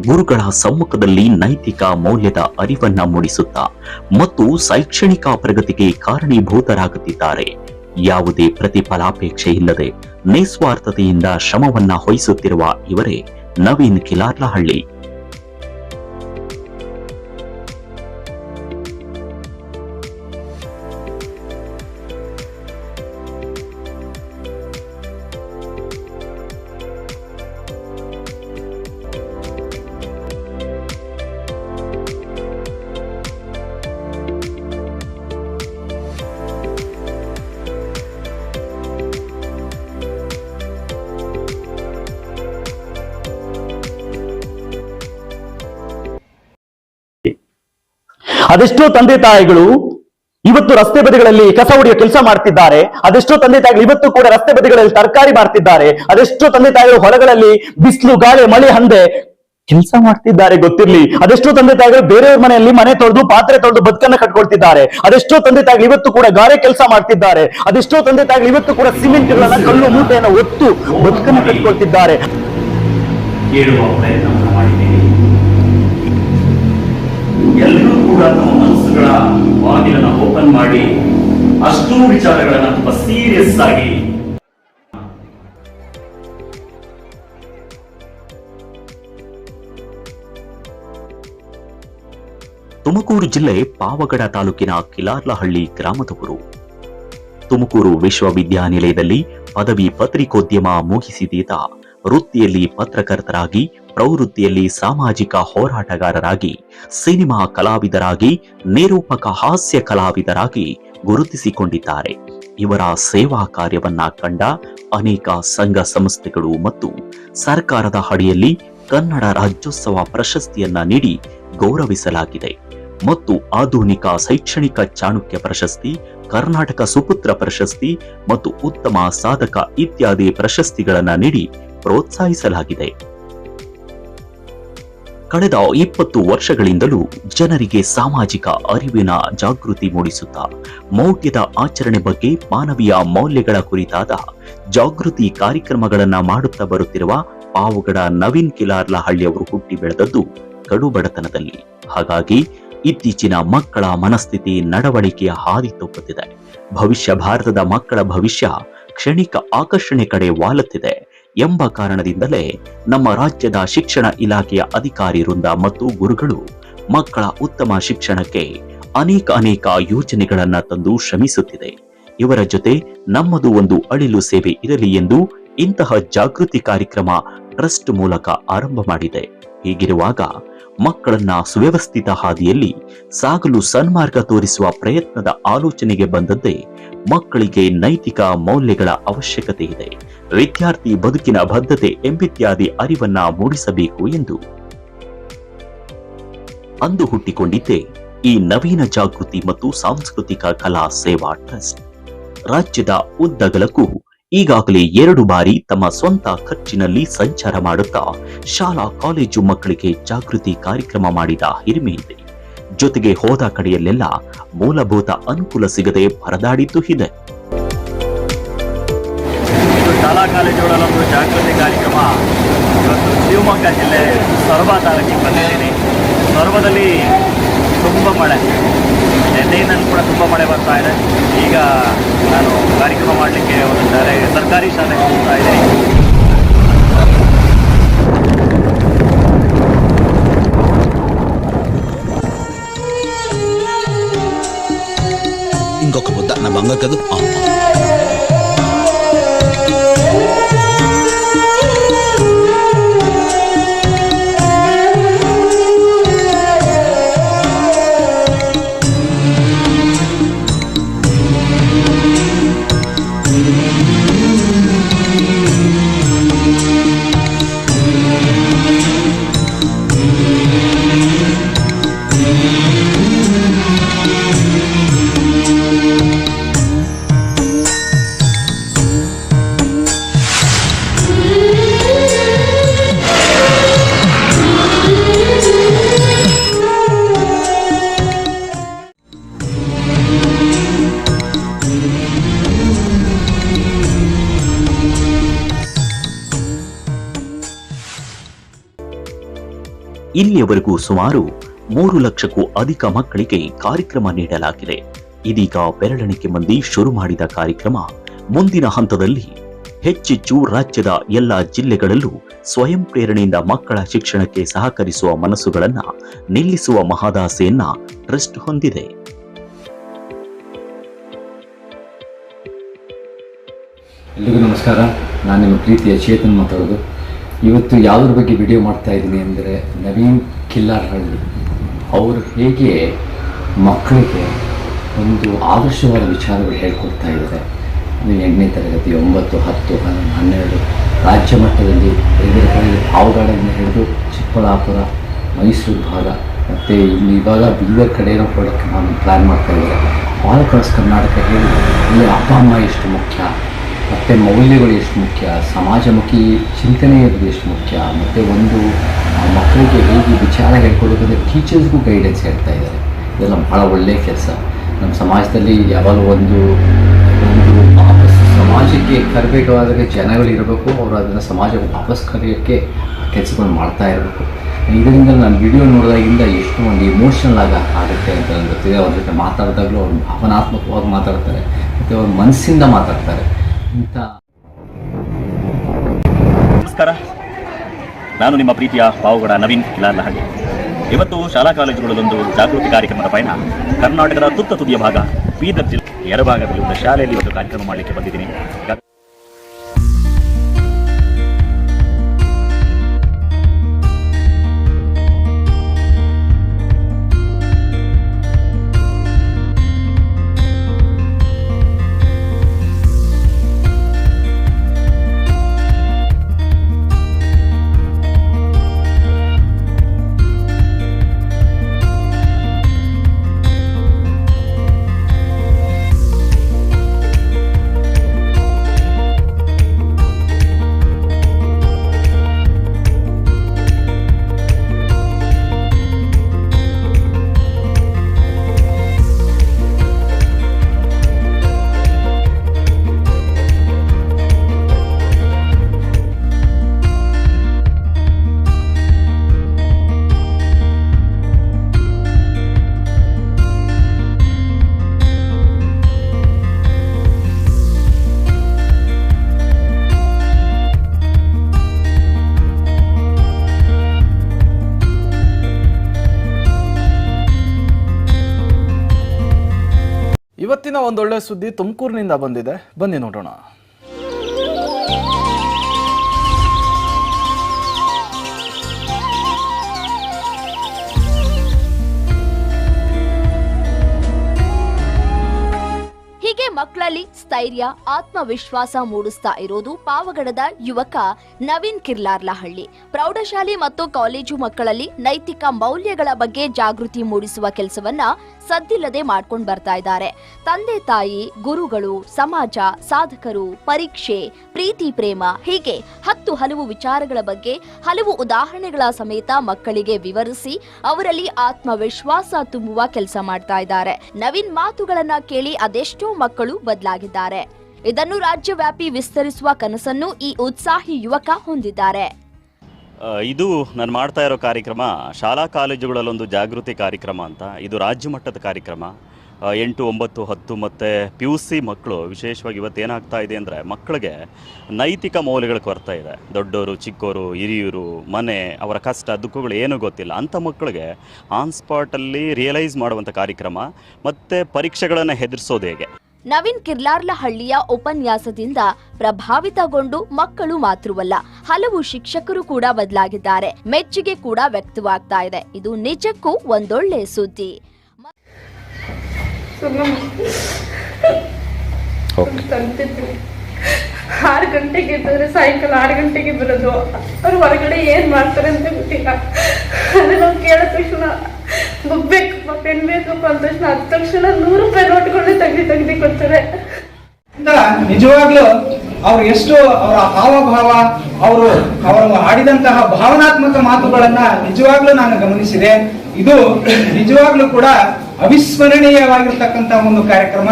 ಗುರುಗಳ ಸಮ್ಮುಖದಲ್ಲಿ ನೈತಿಕ ಮೌಲ್ಯದ ಅರಿವನ್ನ ಮೂಡಿಸುತ್ತಾ ಮತ್ತು ಶೈಕ್ಷಣಿಕ ಪ್ರಗತಿಗೆ ಕಾರಣೀಭೂತರಾಗುತ್ತಿದ್ದಾರೆ. ಯಾವುದೇ ಪ್ರತಿಫಲಾಪೇಕ್ಷೆ ಇಲ್ಲದೆ ನಿಸ್ವಾರ್ಥತೆಯಿಂದ ಶ್ರಮವನ್ನ ಹೊಯಿಸುತ್ತಿರುವ ಇವರೇ ನವೀನ್ ಕಿಲಾರ್ಲಹಳ್ಳಿ. ಅದೆಷ್ಟೋ ತಂದೆ ತಾಯಿಗಳು ಇವತ್ತು ರಸ್ತೆ ಬದಿಗಳಲ್ಲಿ ಕಸ ಹೊಡೆಯೋ ಕೆಲಸ ಮಾಡ್ತಿದ್ದಾರೆ, ಅದೆಷ್ಟೋ ತಂದೆ ತಾಯಿಗಳು ಇವತ್ತು ಕೂಡ ರಸ್ತೆ ಬದಿಗಳಲ್ಲಿ ತರಕಾರಿ ಮಾಡ್ತಿದ್ದಾರೆ ಅದೆಷ್ಟೋ ತಂದೆ ತಾಯಿಗಳು ಹೊಲಗಳಲ್ಲಿ ಬಿಸಿಲು, ಗಾಳಿ, ಮಳೆ ಹಂದೆ ಕೆಲಸ ಮಾಡ್ತಿದ್ದಾರೆ ಗೊತ್ತಿರ್ಲಿ. ಅದೆಷ್ಟೋ ತಂದೆ ತಾಯಿಗಳು ಬೇರೆಯವ್ರ ಮನೆಯಲ್ಲಿ ಮನೆ ತೊಳೆದು, ಪಾತ್ರೆ ತೊಳೆದು ಬದುಕನ್ನ ಕಟ್ಕೊಳ್ತಿದ್ದಾರೆ. ಅದೆಷ್ಟೋ ತಂದೆ ತಾಯಿಗಳು ಇವತ್ತು ಕೂಡ ಗಾರೆ ಕೆಲಸ ಮಾಡ್ತಿದ್ದಾರೆ. ಅದೆಷ್ಟೋ ತಂದೆ ತಾಯಿಗಳು ಇವತ್ತು ಕೂಡ ಸಿಮೆಂಟ್ಗಳನ್ನ ಕಲ್ಲು ಮೂಟೆಯನ್ನು ಒತ್ತು ಬದುಕನ್ನ ಕಟ್ಕೊಳ್ತಿದ್ದಾರೆ. ಕೂಡ ಮನಸ್ಸುಗಳ ಬಾಗಿಲನ್ನ ಓಪನ್ ಮಾಡಿ ಅಷ್ಟೂ ವಿಚಾರಗಳನ್ನ ತುಂಬಾ ಸೀರಿಯಸ್ ಆಗಿ ತುಮಕೂರು ಜಿಲ್ಲೆ ಪಾವಗಡ ತಾಲೂಕಿನ ಕಿಲಾರ್ಲಹಳ್ಳಿ ಗ್ರಾಮದವರು. ತುಮಕೂರು ವಿಶ್ವವಿದ್ಯಾನಿಲಯದಲ್ಲಿ ಪದವಿ ಪತ್ರಿಕೋದ್ಯಮ ಮುಗಿಸಿದೀತ ವೃತ್ತಿಯಲ್ಲಿ ಪತ್ರಕರ್ತರಾಗಿ ಪ್ರವೃತ್ತಿಯಲ್ಲಿ ಸಾಮಾಜಿಕ ಹೋರಾಟಗಾರರಾಗಿ, ಸಿನಿಮಾ ಕಲಾವಿದರಾಗಿ, ನಿರೂಪಕ ಹಾಸ್ಯ ಕಲಾವಿದರಾಗಿ ಗುರುತಿಸಿಕೊಂಡಿದ್ದಾರೆ. ಇವರ ಸೇವಾ ಕಾರ್ಯವನ್ನ ಕಂಡ ಅನೇಕ ಸಂಘ ಸಂಸ್ಥೆಗಳು ಮತ್ತು ಸರ್ಕಾರದ ಅಡಿಯಲ್ಲಿ ಕನ್ನಡ ರಾಜ್ಯೋತ್ಸವ ಪ್ರಶಸ್ತಿಯನ್ನ ನೀಡಿ ಗೌರವಿಸಲಾಗಿದೆ. ಮತ್ತು ಆಧುನಿಕ ಶೈಕ್ಷಣಿಕ ಚಾಣಕ್ಯ ಪ್ರಶಸ್ತಿ, ಕರ್ನಾಟಕ ಸುಪುತ್ರ ಪ್ರಶಸ್ತಿ ಮತ್ತು ಉತ್ತಮ ಸಾಧಕ ಇತ್ಯಾದಿ ಪ್ರಶಸ್ತಿಗಳನ್ನು ನೀಡಿ ಪ್ರೋತ್ಸಾಹಿಸಲಾಗಿದೆ. ಕಳೆದ ಇಪ್ಪತ್ತು ವರ್ಷಗಳಿಂದಲೂ ಜನರಿಗೆ ಸಾಮಾಜಿಕ ಅರಿವಿನ ಜಾಗೃತಿ ಮೂಡಿಸುತ್ತಾ ಮೌಢ್ಯದ ಆಚರಣೆ ಬಗ್ಗೆ ಮಾನವೀಯ ಮೌಲ್ಯಗಳ ಕುರಿತಾದ ಜಾಗೃತಿ ಕಾರ್ಯಕ್ರಮಗಳನ್ನು ಮಾಡುತ್ತಾ ಬರುತ್ತಿರುವ ಪಾವುಗಡ ನವೀನ್ ಕಿಲಾರ್ಲಹಳ್ಳಿಯವರು ಹುಟ್ಟಿ ಬೆಳೆದದ್ದು ಕಡು ಬಡತನದಲ್ಲಿ. ಹಾಗಾಗಿ ಇತ್ತೀಚಿನ ಮಕ್ಕಳ ಮನಸ್ಥಿತಿ ನಡವಳಿಕೆಯ ಹಾದಿ ತಪ್ಪುತ್ತಿದೆ. ಭವಿಷ್ಯ ಭಾರತದ ಮಕ್ಕಳ ಭವಿಷ್ಯ ಕ್ಷಣಿಕ ಆಕರ್ಷಣೆ ಕಡೆ ವಾಲುತ್ತಿದೆ. ಎಂಬ ಕಾರಣದಿಂದಲೇ ನಮ್ಮ ರಾಜ್ಯದ ಶಿಕ್ಷಣ ಇಲಾಖೆಯ ಅಧಿಕಾರಿ ವೃಂದ ಮತ್ತು ಗುರುಗಳು ಮಕ್ಕಳ ಉತ್ತಮ ಶಿಕ್ಷಣಕ್ಕೆ ಅನೇಕ ಅನೇಕ ಯೋಜನೆಗಳನ್ನು ತಂದು ಶ್ರಮಿಸುತ್ತಿದೆ. ಇವರ ಜೊತೆ ನಮ್ಮದು ಒಂದು ಅಳಿಲು ಸೇವೆ ಇರಲಿ ಎಂದು ಇಂತಹ ಜಾಗೃತಿ ಕಾರ್ಯಕ್ರಮ ಟ್ರಸ್ಟ್ ಮೂಲಕ ಆರಂಭ ಮಾಡಿದೆ. ಹೀಗಿರುವಾಗ ಮಕ್ಕಳನ್ನ ಸುವ್ಯವಸ್ಥಿತ ಹಾದಿಯಲ್ಲಿ ಸಾಗಲು ಸನ್ಮಾರ್ಗ ತೋರಿಸುವ ಪ್ರಯತ್ನದ ಆಲೋಚನೆಗೆ ಬಂದದ್ದೇ ಮಕ್ಕಳಿಗೆ ನೈತಿಕ ಮೌಲ್ಯಗಳ ಅವಶ್ಯಕತೆ ಇದೆ. ವಿದ್ಯಾರ್ಥಿ ಬದುಕಿನ ಬದ್ಧತೆ ಎಂಬಿತ್ಯಾದಿ ಅರಿವನ್ನ ಮೂಡಿಸಬೇಕು ಎಂದು ಅಂದು ಹುಟ್ಟಿಕೊಂಡಿದ್ದೆ ಈ ನವೀನ ಜಾಗೃತಿ ಮತ್ತು ಸಾಂಸ್ಕೃತಿಕ ಕಲಾ ಸೇವಾ ಟ್ರಸ್ಟ್. ರಾಜ್ಯದ ಉದ್ದಗಲಕ್ಕೂ ಈಗಾಗಲೇ ಎರಡು ಬಾರಿ ತಮ್ಮ ಸ್ವಂತ ಖರ್ಚಿನಲ್ಲಿ ಸಂಚಾರ ಮಾಡುತ್ತಾ ಶಾಲಾ ಕಾಲೇಜು ಮಕ್ಕಳಿಗೆ ಜಾಗೃತಿ ಕಾರ್ಯಕ್ರಮ ಮಾಡಿದ ಹಿರಿಮೆ ಇದೆ. ಜೊತೆಗೆ ಹೋದ ಕಡೆಯಲ್ಲೆಲ್ಲ ಮೂಲಭೂತ ಅನುಕೂಲ ಸಿಗದೆ ಪರದಾಡಿದ್ದು ಇದೆ. ಶಾಲಾ ಶಾಲಾ ಕಾಲೇಜುಗಳಲ್ಲೊಂದು ಜಾಗೃತಿ ಕಾರ್ಯಕ್ರಮ. ಇವತ್ತು ಶಿವಮೊಗ್ಗ ಜಿಲ್ಲೆ ಸೊರಬ ತಾಲೂಕಿಗೆ ಬಂದಿದ್ದೀನಿ ಸೊರಬದಲ್ಲಿ ತುಂಬ ಮಳೆ. ನಿನ್ನೆಯಿಂದಲೂ ಕೂಡ ತುಂಬ ಮಳೆ ಬರ್ತಾ ಇದೆ ಈಗ ನಾನು ಕಾರ್ಯಕ್ರಮ ಮಾಡಲಿಕ್ಕೆ ಒಂದು ಶಾಲೆ ಸರ್ಕಾರಿ ಶಾಲೆಗೆ ಹೋಗ್ತಾ ಇದ್ದೀನಿ ఇంకొక ముద్ద నా బంగారు కదూ ಇಲ್ಲಿಯವರೆಗೂ ಸುಮಾರು ಮೂರು ಲಕ್ಷಕ್ಕೂ ಅಧಿಕ ಮಕ್ಕಳಿಗೆ ಕಾರ್ಯಕ್ರಮ ನೀಡಲಾಗಿದೆ. ಇದೀಗ ಬೆರಳೆಣಿಕೆ ಮಂದಿ ಶುರು ಮಾಡಿದ ಕಾರ್ಯಕ್ರಮ ಮುಂದಿನ ಹಂತದಲ್ಲಿ ಹೆಚ್ಚೆಚ್ಚು ರಾಜ್ಯದ ಎಲ್ಲ ಜಿಲ್ಲೆಗಳಲ್ಲೂ ಸ್ವಯಂ ಪ್ರೇರಣೆಯಿಂದ ಮಕ್ಕಳ ಶಿಕ್ಷಣಕ್ಕೆ ಸಹಕರಿಸುವ ಮನಸ್ಸುಗಳನ್ನ ನಿಲ್ಲಿಸುವ ಮಹದಾಸೆಯನ್ನ ಟ್ರಸ್ಟ್ ಹೊಂದಿದೆ. ಎಲ್ಲರಿಗೂ ನಮಸ್ಕಾರ. ನಾನು ನಿಮ್ಮ ಪ್ರೀತಿಯ ಚೇತನ್ ಮಾತಾಡೋದು. ಇವತ್ತು ಯಾವುದ್ರ ಬಗ್ಗೆ ವಿಡಿಯೋ ಮಾಡ್ತಾ ಇದ್ದೀನಿ ಅಂದರೆ ನವೀನ್ ಕಿಲ್ಲಾರಹಳ್ಳಿ. ಅವರು ಹೇಗೆ ಮಕ್ಕಳಿಗೆ ಒಂದು ಆದರ್ಶವಾದ ವಿಚಾರಗಳು ಹೇಳ್ಕೊಡ್ತಾ ಇದ್ದಾರೆ. ಇದು ಎಂಟನೇ ತರಗತಿ, ಒಂಬತ್ತು, ಹತ್ತು ಹನ್ನೊಂದು ಹನ್ನೆರಡು ರಾಜ್ಯ ಮಟ್ಟದಲ್ಲಿ ಬೇರೆ ಕಡೆ ಹಿಡಿದು ಚಿಕ್ಕಬಳ್ಳಾಪುರ, ಮೈಸೂರು ಭಾಗ ಮತ್ತು ಇಲ್ಲಿ ಇವಾಗ ಬೀದರ್ ಕಡೆಯೂ ಕೊಡೋಕ್ಕೆ ನಾನು ಪ್ಲ್ಯಾನ್ ಮಾಡ್ತಾ ಇದ್ದಾರೆ ಆಲ್ ಕ್ರಾಸ್ ಕರ್ನಾಟಕ ಹೇಳಿ, ಇಲ್ಲಿ ಅಪ್ಪ, ಅಮ್ಮ ಎಷ್ಟು ಮುಖ್ಯ? ಮತ್ತು ಮೌಲ್ಯಗಳು ಎಷ್ಟು ಮುಖ್ಯ? ಸಮಾಜಮುಖಿ ಚಿಂತನೆ ಇರೋದು ಎಷ್ಟು ಮುಖ್ಯ? ಮತ್ತು ಒಂದು ಮಕ್ಕಳಿಗೆ ಹೇಗೆ ವಿಚಾರ ಹೇಳ್ಕೊಳ್ಳೋದಂದರೆ ಟೀಚರ್ಸ್ಗೂ ಗೈಡೆನ್ಸ್ ಹೇಳ್ತಾ ಇದ್ದಾರೆ. ಇದೆಲ್ಲ ಭಾಳ ಒಳ್ಳೆಯ ಕೆಲಸ. ನಮ್ಮ ಸಮಾಜದಲ್ಲಿ ಯಾವಾಗಲೂ ಒಂದು ಒಂದು ವಾಪಸ್ ಸಮಾಜಕ್ಕೆ ಕರಬೇಕಾದಾಗ ಜನಗಳಿರಬೇಕು ಅವರು ಅದನ್ನು ಸಮಾಜಕ್ಕೆ ವಾಪಸ್ ಕರೆಯೋಕ್ಕೆ ಕೆಲಸಗಳು ಮಾಡ್ತಾ ಇರಬೇಕು. ಇದರಿಂದ ನಾನು ವಿಡಿಯೋ ನೋಡಿದಾಗಿಂದ ಎಷ್ಟು ಒಂದು ಇಮೋಷನಲ್ ಆಗ ಆಗುತ್ತೆ ಅಂತ ಗೊತ್ತಿದೆ. ಅವ್ರ ಜೊತೆ ಮಾತಾಡಿದಾಗಲೂ ಅವ್ರು ಭಾವನಾತ್ಮಕವಾಗಿ ಮಾತಾಡ್ತಾರೆ. ಮತ್ತು ಅವ್ರ ಮನಸ್ಸಿಂದ ಮಾತಾಡ್ತಾರೆ. ನಮಸ್ಕಾರ. ನಾನು ನಿಮ್ಮ ಪ್ರೀತಿಯ ಪಾವುಗಡ ನವೀನ್ ಕಿಲಾಲಹಳ್ಳಿ ಇವತ್ತು ಶಾಲಾ ಕಾಲೇಜುಗಳಲ್ಲೊಂದು ಜಾಗೃತಿ ಕಾರ್ಯಕ್ರಮದ ಪಯಣ ಕರ್ನಾಟಕದ ತುತ್ತ ತುದಿಯ ಭಾಗ ಬೀದರ್ ಜಿಲ್ಲೆ ಎಡಭಾಗದಲ್ಲಿ ಒಂದು ಶಾಲೆಯಲ್ಲಿ ಒಂದು ಕಾರ್ಯಕ್ರಮ ಮಾಡಲಿಕ್ಕೆ ಬಂದಿದ್ದೀನಿ. ಇವತ್ತಿನ ಒಂದೊಳ್ಳೆ ಸುದ್ದಿ ತುಮಕೂರಿನಿಂದ ಬಂದಿದೆ. ಬನ್ನಿ ನೋಡೋಣ. ಮಕ್ಕಳಲ್ಲಿ ಸ್ಥೈರ್ಯ, ಆತ್ಮವಿಶ್ವಾಸ ಮೂಡಿಸ್ತಾ ಇರೋದು ಪಾವಗಡದ ಯುವಕ ನವೀನ್ ಕಿರ್ಲಾರ್ಲಹಳ್ಳಿ. ಪ್ರೌಢಶಾಲೆ ಮತ್ತು ಕಾಲೇಜು ಮಕ್ಕಳಲ್ಲಿ ನೈತಿಕ ಮೌಲ್ಯಗಳ ಬಗ್ಗೆ ಜಾಗೃತಿ ಮೂಡಿಸುವ ಕೆಲಸವನ್ನ ಸದ್ದಿಲ್ಲದೆ ಮಾಡ್ಕೊಂಡು ಬರ್ತಾ ಇದ್ದಾರೆ. ತಂದೆ, ತಾಯಿ, ಗುರುಗಳು, ಸಮಾಜ, ಸಾಧಕರು, ಪರೀಕ್ಷೆ, ಪ್ರೀತಿ, ಪ್ರೇಮ ಹೀಗೆ ಹತ್ತು ಹಲವು ವಿಚಾರಗಳ ಬಗ್ಗೆ ಹಲವು ಉದಾಹರಣೆಗಳ ಸಮೇತ ಮಕ್ಕಳಿಗೆ ವಿವರಿಸಿ ಅವರಲ್ಲಿ ಆತ್ಮವಿಶ್ವಾಸ ತುಂಬುವ ಕೆಲಸ ಮಾಡ್ತಾ ಇದ್ದಾರೆ. ನವೀನ್ ಮಾತುಗಳನ್ನ ಕೇಳಿ ಅದೆಷ್ಟೋ ಮಕ್ಕಳು ಬದಲಾಗಿದ್ದಾರೆ. ಇದನ್ನು ರಾಜ್ಯವ್ಯಾಪಿ ವಿಸ್ತರಿಸುವ ಕನಸನ್ನು ಈ ಉತ್ಸಾಹಿ ಯುವಕ ಹೊಂದಿದ್ದಾರೆ. ಇದು ನಾನು ಮಾಡ್ತಾ ಇರೋ ಕಾರ್ಯಕ್ರಮ, ಶಾಲಾ ಕಾಲೇಜುಗಳಲ್ಲೊಂದು ಜಾಗೃತಿ ಕಾರ್ಯಕ್ರಮ ಅಂತ. ಇದು ರಾಜ್ಯ ಮಟ್ಟದ ಕಾರ್ಯಕ್ರಮ. ಎಂಟು, ಒಂಬತ್ತು, ಹತ್ತು ಮತ್ತು ಪಿ ಯು ಸಿ ಮಕ್ಕಳು, ವಿಶೇಷವಾಗಿ ಇವತ್ತು ಏನಾಗ್ತಾ ಇದೆ ಅಂದರೆ ಮಕ್ಕಳಿಗೆ ನೈತಿಕ ಮೌಲ್ಯಗಳ ಕೊರತೆ ಇದೆ. ದೊಡ್ಡವರು ಚಿಕ್ಕವರು ಹಿರಿಯರು, ಮನೆ, ಅವರ ಕಷ್ಟ, ದುಃಖಗಳು ಏನೂ ಗೊತ್ತಿಲ್ಲ. ಅಂಥ ಮಕ್ಕಳಿಗೆ ಆನ್ ಸ್ಪಾಟಲ್ಲಿ ರಿಯಲೈಸ್ ಮಾಡುವಂಥ ಕಾರ್ಯಕ್ರಮ, ಮತ್ತು ಪರೀಕ್ಷೆಗಳನ್ನು ಹೆದರಿಸೋದು ಹೇಗೆ? ನವೀನ್ ಕಿರ್ಲಾರ್ಲಹಳ್ಳಿಯ ಉಪನ್ಯಾಸದಿಂದ ಪ್ರಭಾವಿತಗೊಂಡು ಮಕ್ಕಳು ಮಾತ್ರವಲ್ಲ ಹಲವು ಶಿಕ್ಷಕರು ಕೂಡ ಬದಲಾಗಿದ್ದಾರೆ. ಮೆಚ್ಚುಗೆ ಕೂಡ ವ್ಯಕ್ತವಾಗ್ತಾ ಇದೆ. ಇದು ನಿಜಕ್ಕೂ ಒಂದೊಳ್ಳೆ ಸುದ್ದಿ. ತಂತಿದ್ರು ಆರು ಗಂಟೆಗೆ ಎದ್ದರೆ ಸಾಯಂಕಾಲ ಆರು ಗಂಟೆಗೆ ಬರೋದು. ಅವ್ರು ಹೊರಗಡೆ ಏನ್ ಮಾಡ್ತಾರೆ ಅಂತ ಗೊತ್ತಿಲ್ಲ. ಅದೇ ನಾವು ಕೇಳಿದ ತಕ್ಷಣ ಬುಕ್ ಬೇಕಪ್ಪ ಪೆನ್ ಬೇಕಪ್ಪ ಅಂದ ತಕ್ಷಣ ಹತ್ತು ತಕ್ಷಣ ನೂರು ರೂಪಾಯಿ ನೋಟ್ಗಳನ್ನ ತೆಗ್ದು ತೆಗ್ದು ಕೊಡ್ತಾರೆ. ನಿಜವಾಗ್ಲೂ ಅವ್ರು ಎಷ್ಟು ಅವರ ಹಾವಭಾವ, ಅವರು ಅವರು ಆಡಿದಂತಹ ಭಾವನಾತ್ಮಕ ಮಾತುಗಳನ್ನ ನಿಜವಾಗ್ಲೂ ನಾನು ಗಮನಿಸಿದೆ. ಇದು ನಿಜವಾಗ್ಲೂ ಕೂಡ ಅವಿಸ್ಮರಣೀಯವಾಗಿರ್ತಕ್ಕಂಥ ಒಂದು ಕಾರ್ಯಕ್ರಮ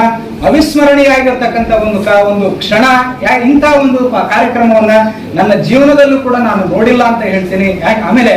ಅವಿಸ್ಮರಣೀಯ ಆಗಿರ್ತಕ್ಕಂತ ಒಂದು ಒಂದು ಕ್ಷಣ ಇಂಥ ಒಂದು ಕಾರ್ಯಕ್ರಮವನ್ನ ನನ್ನ ಜೀವನದಲ್ಲೂ ಕೂಡ ನಾನು ನೋಡಿಲ್ಲ ಅಂತ ಹೇಳ್ತೀನಿ. ಯಾಕೆ ಆಮೇಲೆ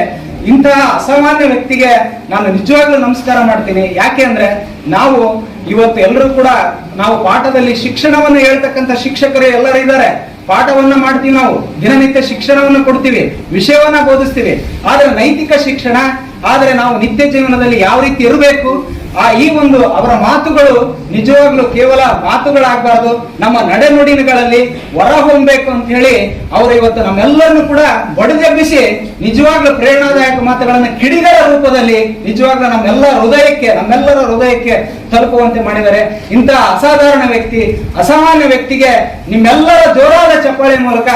ಇಂತಹ ಅಸಾಮಾನ್ಯ ವ್ಯಕ್ತಿಗೆ ನಾನು ನಿಜವಾಗ್ಲೂ ನಮಸ್ಕಾರ ಮಾಡ್ತೀನಿ. ಯಾಕೆ ಅಂದ್ರೆ ನಾವು ಇವತ್ತು ಎಲ್ಲರೂ ಕೂಡ ನಾವು ಪಾಠದಲ್ಲಿ ಶಿಕ್ಷಣವನ್ನು ಹೇಳ್ತಕ್ಕಂಥ ಶಿಕ್ಷಕರು ಎಲ್ಲರೂ ಇದ್ದಾರೆ. ಪಾಠವನ್ನ ಮಾಡ್ತೀವಿ ನಾವು. ದಿನನಿತ್ಯ ಶಿಕ್ಷಣವನ್ನು ಕೊಡ್ತೀವಿ. ವಿಷಯವನ್ನ ಬೋಧಿಸ್ತೀವಿ. ಆದ್ರೆ ನೈತಿಕ ಶಿಕ್ಷಣ, ಆದ್ರೆ ನಾವು ನಿತ್ಯ ಜೀವನದಲ್ಲಿ ಯಾವ ರೀತಿ ಇರಬೇಕು ಆ ಈ ಒಂದು ಅವರ ಮಾತುಗಳು ನಿಜವಾಗ್ಲೂ ಕೇವಲ ಮಾತುಗಳಾಗಬಾರ್ದು. ನಮ್ಮ ನಡೆನುಡಿಗಳಲ್ಲಿ ಹೊರ ಹೊಮ್ಮಬೇಕು ಅಂತ ಹೇಳಿ ಅವರು ಇವತ್ತು ನಮ್ಮೆಲ್ಲರನ್ನು ಕೂಡ ಬಡಿದೆಬ್ಬಿಸಿ ನಿಜವಾಗ್ಲೂ ಪ್ರೇರಣಾದಾಯಕ ಮಾತುಗಳನ್ನು ಕಿಡಿಗಳ ರೂಪದಲ್ಲಿ ನಿಜವಾಗ್ಲೂ ನಮ್ಮೆಲ್ಲ ಹೃದಯಕ್ಕೆ, ನಮ್ಮೆಲ್ಲರ ಹೃದಯಕ್ಕೆ ತಲುಪುವಂತೆ ಮಾಡಿದರೆ ಇಂತಹ ಅಸಾಧಾರಣ ವ್ಯಕ್ತಿ, ಅಸಾಮಾನ್ಯ ವ್ಯಕ್ತಿಗೆ ನಿಮ್ಮೆಲ್ಲರ ಜೋರಾದ ಚಪ್ಪಾಳೆ ಮೂಲಕ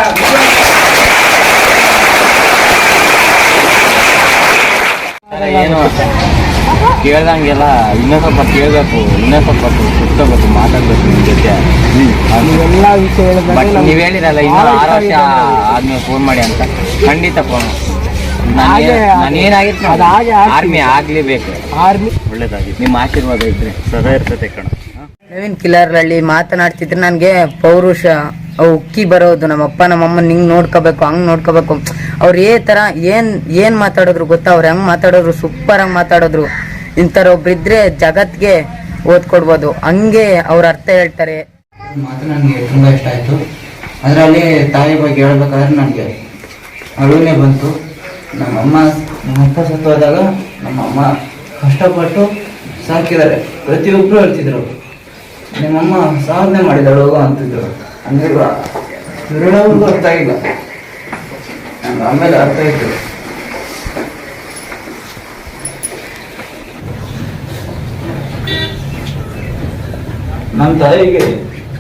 ಏನು? ಕೇಳ್ದಂಗೆಲ್ಲ ಇನ್ನೂ ಸ್ವಲ್ಪ ಕೇಳಬೇಕು ಇನ್ನೂ ಸ್ವಲ್ಪ ಕುತ್ಕೋಬೇಕು ಮಾತಾಡ್ಬೇಕು ನಿಮ್ಮ ಜೊತೆ. ಎಲ್ಲ ವಿಷಯ ನೀವು ನೀವ್ ಹೇಳಿರಲ್ಲ ಇನ್ನೂ ಆರು ವರ್ಷ ಆದ್ಮೇಲೆ ಫೋನ್ ಮಾಡಿ ಅಂತ. ಖಂಡಿತ ಫೋನ್ ನಾನೇನಾಗಿತ್ತು. ಆರ್ಮಿ ಆಗ್ಲೇಬೇಕು. ಆರ್ಮಿ ಒಳ್ಳೇದಾಗಿತ್ತು. ನಿಮ್ಮ ಆಶೀರ್ವಾದ ಇದ್ರೆ. ಸದಾ ಇರ್ತದೆ ಕಣ. ನವೀನ್ ಕಿಲಾರ್ಹಳ್ಳಿ ಮಾತನಾಡ್ತಿದ್ರೆ ನನಗೆ ಪೌರುಷ ಅವು ಉಕ್ಕಿ ಬರೋದು ನಮ್ಮಪ್ಪ ನಮ್ಮಮ್ಮನ ಹಿಂಗೆ ನೋಡ್ಕೋಬೇಕು ಹಂಗ್ ನೋಡ್ಕೋಬೇಕು. ಅವ್ರು ಏ ತರ ಏನ್ ಏನ್ ಮಾತಾಡಿದ್ರು ಗೊತ್ತಾ? ಅವ್ರು ಹೆಂಗ್ ಮಾತಾಡೋದ್ರು? ಸೂಪರ್ ಆಗಿ ಮಾತಾಡೋದ್ರು. ಇಂಥರೊಬ್ರಿದ್ರೆ ಜಗತ್ಗೆ ಓದ್ಕೊಡ್ಬೋದು. ಹಂಗೆ ಅವ್ರ ಅರ್ಥ ಹೇಳ್ತಾರೆ. ಮಾತು ನನಗೆ ತುಂಬ ಇಷ್ಟ ಆಯಿತು. ಅದರಲ್ಲಿ ತಾಯಿ ಬಗ್ಗೆ ಹೇಳ್ಬೇಕಾದ್ರೆ ನನಗೆ ಅಳುನೇ ಬಂತು. ನಮ್ಮಮ್ಮ ನಮ್ಮಪ್ಪ ಸತ್ತು ಹೋದಾಗ ನಮ್ಮಮ್ಮ ಕಷ್ಟಪಟ್ಟು ಸಾಕಿದ್ದಾರೆ. ಪ್ರತಿಯೊಬ್ಬರು ಹೇಳ್ತಿದ್ರು. ನಿಮ್ಮಮ್ಮ ಸಾಧನೆ ಮಾಡಿದಳು ಅಂತಿದ್ರು. ಅಂದರೆ ಎರಡವ್ರಿಗೂ ಅರ್ಥ ಆಗಿಲ್ಲ. ಆಮೇಲೆ ಅರ್ಥ ಆಯಿತು. ನನ್ನ ತಾಯಿಗೆ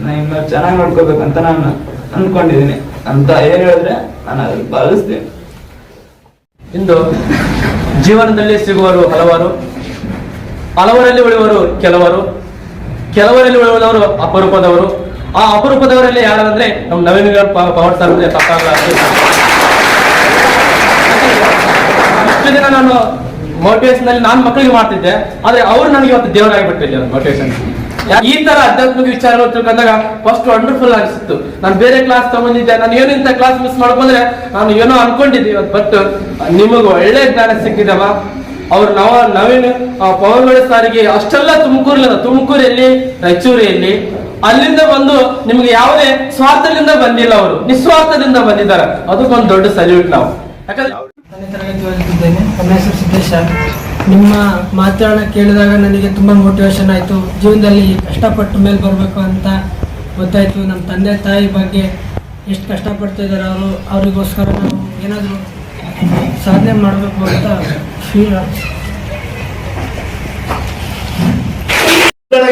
ನಾನು ಇನ್ನು ಚೆನ್ನಾಗಿ ನೋಡ್ಕೋಬೇಕಂತ ನಾನು ಅಂದ್ಕೊಂಡಿದ್ದೀನಿ ಅಂತ ಏನು ಹೇಳಿದ್ರೆ ನಾನು ಅದನ್ನು ಪಾಲಿಸ್ತೀನಿ ಇಂದು ಜೀವನದಲ್ಲಿ ಸಿಗುವರು ಹಲವರು. ಹಲವರಲ್ಲಿ ಉಳಿಯುವರು ಕೆಲವರು. ಕೆಲವರಲ್ಲಿ ಉಳಿಯುವವರು ಅಪರೂಪದವರು. ಆ ಅಪರೂಪದವರಲ್ಲಿ ಯಾರಂದ್ರೆ ನಮ್ಮ ನವೀನ್ ಪವರ್ ಸರ್ ಇಷ್ಟು ದಿನ ನಾನು ಮೋಟಿವೇಶನ್ ನಾನು ಮಕ್ಕಳಿಗೆ ಮಾಡ್ತಿದ್ದೆ, ಆದ್ರೆ ಅವರು ನನಗೆ ಇವತ್ತು ದೇವರಾಗಿ ಬಿಟ್ಟಿದ್ದೆ ಮೋಟಿವೇಶನ್ ಈ ತರ ಆಧ್ಯಾತ್ಮಿಕ ವಿಚಾರಗಳು ತಿಳ್ಕೊಂಡಾಗ ಫಸ್ಟ್ ವಂಡರ್ಫುಲ್ ಅನಿಸಿತ್ತು. ನಾನು ಬೇರೆ ಕ್ಲಾಸ್ ತಗೊಂಡಿದ್ದೆ, ನಾನು ಏನು ಇಂಥ ಕ್ಲಾಸ್ ಮಿಸ್ ಮಾಡ್ಕೊಂಡ್ರೆ ನಾನು ಏನೋ ಅನ್ಕೊಂಡಿದ್ದೆ ಇವತ್ತು ಬಟ್ ನಿಮಗೆ ಒಳ್ಳೆ ಜ್ಞಾನ ಸಿಕ್ಕಿದವ. ಅವ್ರು ನವ, ನವೀನ್ ಪವನ್ಗೌಡ ಸಾರಿಗೆ ಅಷ್ಟೆಲ್ಲ ಎಲ್ಲಿ ತುಮಕೂರಲ್ಲಿ ರಾಯಚೂರಿಯಲ್ಲಿ ಅಲ್ಲಿಂದ ಬಂದು ನಿಮ್ಗೆ ಯಾವುದೇ ಸ್ವಾರ್ಥದಿಂದ ಬಂದಿಲ್ಲ ಅವರು. ನಿಸ್ವಾರ್ಥದಿಂದ ಬಂದಿದ್ದಾರೆ. ಅದಕ್ಕೊಂದು ದೊಡ್ಡ ಸಲ್ಯೂಟ್ ನಾವು. ಯಾಕಂದ್ರೆ ನಿಮ್ಮ ಮಾತುಗಳನ್ನ ಕೇಳಿದಾಗ ನನಗೆ ತುಂಬ ಮೋಟಿವೇಶನ್ ಆಯಿತು. ಜೀವನದಲ್ಲಿ ಕಷ್ಟಪಟ್ಟು ಮೇಲೆ ಬರಬೇಕು ಅಂತ ಗೊತ್ತಾಯಿತು. ನಮ್ಮ ತಂದೆ, ತಾಯಿ ಬಗ್ಗೆ ಎಷ್ಟು ಕಷ್ಟಪಡ್ತಿದ್ದಾರೆ ಅವರು, ಅವರಿಗೋಸ್ಕರ ನಾವು ಏನಾದರೂ ಸಾಧನೆ ಮಾಡಬೇಕು ಅಂತ ಫೀಲ್